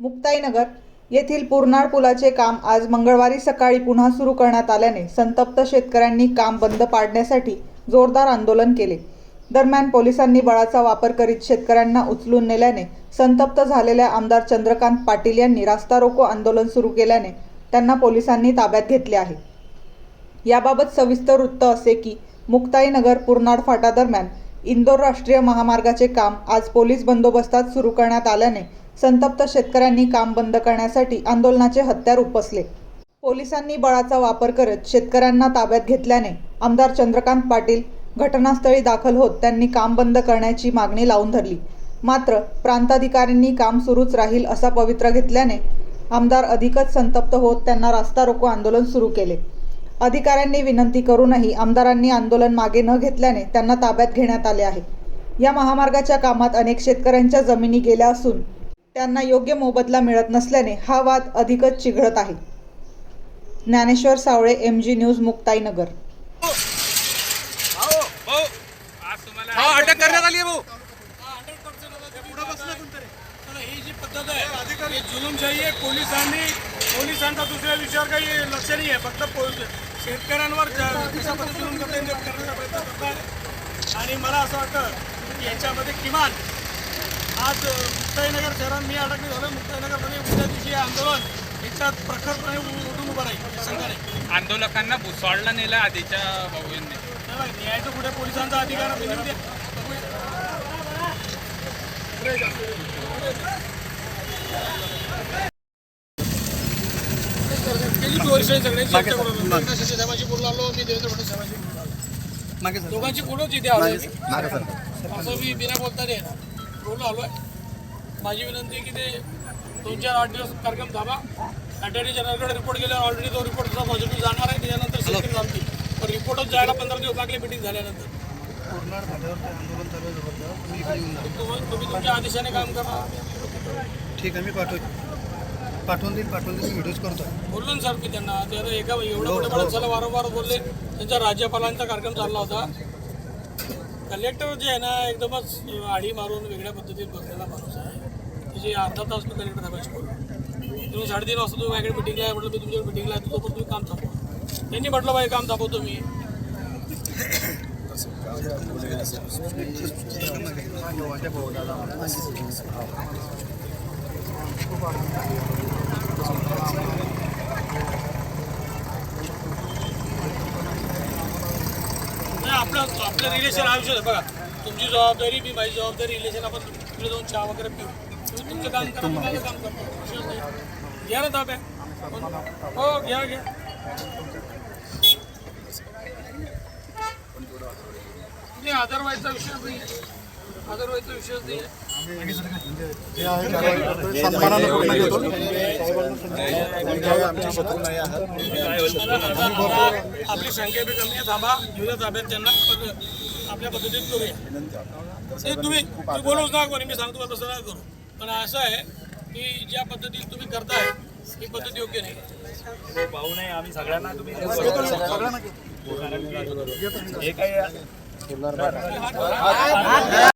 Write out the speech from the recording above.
मुक्ताईनगर येथील पूर्णाळ पुलाचे काम आज मंगळवारी सकाळी पुन्हा सुरू करण्यात आल्याने संतप्त शेतकऱ्यांनी काम बंद पाडण्यासाठी जोरदार आंदोलन केले. दरम्यान पोलिसांनी बळाचा वापर करीत शेतकऱ्यांना उचलून नेल्याने संतप्त झालेल्या आमदार चंद्रकांत पाटील यांनी रास्ता रोको आंदोलन सुरू केल्याने त्यांना पोलिसांनी ताब्यात घेतले आहे. याबाबत सविस्तर वृत्त असे की मुक्ताईनगर पूर्णाड फाटा दरम्यान इंदोर राष्ट्रीय महामार्गाचे काम आज पोलीस बंदोबस्तात सुरू करण्यात आल्याने संतप्त शेतकऱ्यांनी काम बंद करण्यासाठी आंदोलनाचे हत्यार उपसले. पोलिसांनी बळाचा वापर करत शेतकऱ्यांना ताब्यात घेतल्याने आमदार चंद्रकांत पाटील घटनास्थळी दाखल होत त्यांनी काम बंद करण्याची मागणी लावून धरली. मात्र प्रांताधिकाऱ्यांनी काम सुरूच राहील असा पवित्रा घेतल्याने आमदार अधिकच संतप्त होत त्यांना रास्ता रोको आंदोलन सुरू केले. अधिकाऱ्यांनी विनंती करूनही आमदारांनी आंदोलन मागे न घेतल्याने त्यांना ताब्यात घेण्यात आले आहे. या महामार्गाच्या कामात अनेक शेतकऱ्यांच्या जमिनी गेल्या असून त्यांना योग्य मोबदला मिळत नसल्याने हा वाद अधिकच चिघळत आहे. Dnyaneshwar Sawale M G news Muktainagar भाऊ भाऊ आज तुम्हाला हा अटक करण्यात आली आहे भाऊ. ही जी पद्धत आहे ही जुलूमशाही आहे पोलिसांनी पोलिसांचा दुसऱ्या विषयावर काही लक्ष नाही आहे फक्त पोल- शेतकऱ्यांवर कशा पद्धतीने करण्याचा प्रयत्न करतात आणि मला असं वाटतं की याच्यामध्ये किमान आज मुक्ताईनगर शहरात मी अडकले झालो मुक्ताईनगरमध्ये उद्या दिवशी आंदोलन याच्यात प्रखरपणे उठून उभं राहील संघाने. आंदोलकांना भुसावळला नेलं आधीच्या भाऊ यांनी तेव्हा न्यायाचं पुढे पोलिसांचा अधिकार आहे. आलो. एकनाथ शिंदे साहेबांशी बोलून आलो मी देवेंद्र फडणवीस साहेबांशी बोलून आलो. मागे सर दोघांची फोटोच इथे आलो मी. मागे सर असं मी बिना बोलता नाही. बोलून आलोय माझी विनंती आहे की ते दोन चार आठ दिवस कार्यक्रम थांबा अटर्नी जनरलकडे रिपोर्ट केल्यावर ऑलरेडी तो रिपोर्ट तुझा पॉझिटिव्ह जाणार आहे त्याच्यानंतर शेतकरी थांबतील पण रिपोर्टच जायला पंधरा दिवस लागले मिटिंग झाल्यानंतर आहे तुम्ही तुमच्या आदेशाने काम करा ठीक आहे मी पाठवतो पाठवून देईल पाठवून देईल व्हिडिओज करतो बोललो ना सर मी त्यांना ते आता एका एवढं मोठ्या माणसाला वारंवार बोलले त्यांच्या राज्यपालांचा कार्यक्रम चालला होता. कलेक्टर जे आहे ना एकदमच आडी मारून वेगळ्या पद्धतीत बसलेला माणूस आहे. त्याची अर्धा तास मी कलेक्टर साहेबांशी बोललो. तुम्ही साडेतीन वाजता तुम्ही माझ्याकडे मिटिंगला आहे म्हटलं मी तुमच्या मिटिंगला आहे तो पण तुम्ही काम थांबवा. त्यांनी म्हटलं बाई काम थांबवतो मी. नाही आपलं आपलं रिलेशन आयुष्य आहे. बघा तुमची जबाबदारी मी माझी जबाबदारी रिलेशन आपण तिकडे जाऊन चहा वगैरे पिऊ. तुम्ही तुमचं काम करा मी माझं काम करतो. घ्या ना ताब्या. हो घ्या घ्या. नाही अदरवाईजचा विषय नाही. अदरवाईजचा विषयच नाही. नाही आपली संख्या बी कमी आहे. थांबा घेऊया ताब्यात त्यांना. आपल्या पद्धतीत करूया. ते तुम्ही तुम्ही बोलूच नका कोणी. मी सांगतो तसं नका करू. पण असं आहे की ज्या पद्धतीत तुम्ही करताय ही पद्धत योग्य नाही. भाऊ नाही आम्ही सगळ्यांना. तुम्ही हे काही